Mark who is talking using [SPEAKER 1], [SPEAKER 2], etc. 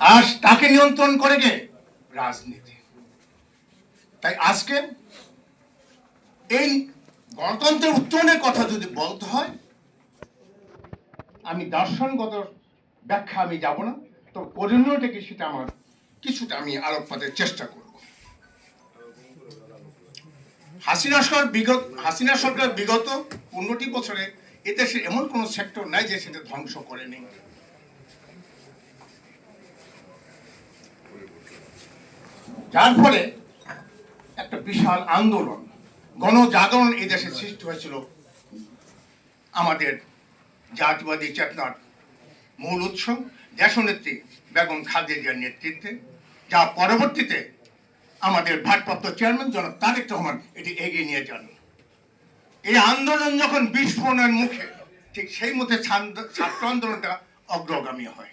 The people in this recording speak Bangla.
[SPEAKER 1] আর তাকে নিয়ন্ত্রণ করে কে? রাজনীতি। তাই আজকে এই গণতন্ত্রের উত্তরণের কথা যদি বলতে হয়, আমি দর্শনগত ব্যাখ্যা আমি যাব না তো পরিণয়টা কি সেটা আমার কিছুটা আমি আলোকপাতের চেষ্টা করব। হাসিনা সরকার বিগত হাসিনা সরকার বিগত পনেরোটি বছরে এদেশে এমন কোনো সেক্টর নাই যে সেটা ধ্বংস করেনি। যার ফলে একটা বিশাল আন্দোলন, গণজাগরণ এই দেশে সৃষ্টি হয়েছিল। আমাদের জাতীয়বাদী চেতনার মূল উৎস, দেশনেত্রী বেগম খালেদা নেতৃত্বে, যা পরবর্তীতে আমাদের ভারপ্রাপ্ত চেয়ারম্যান জনাব তারেক রহমান এটি এগিয়ে নিয়ে যান। এই আন্দোলন যখন বিস্ফোরণের মুখে, ঠিক সেই মতে ছাত্র আন্দোলনটা অগ্রগামী হয়।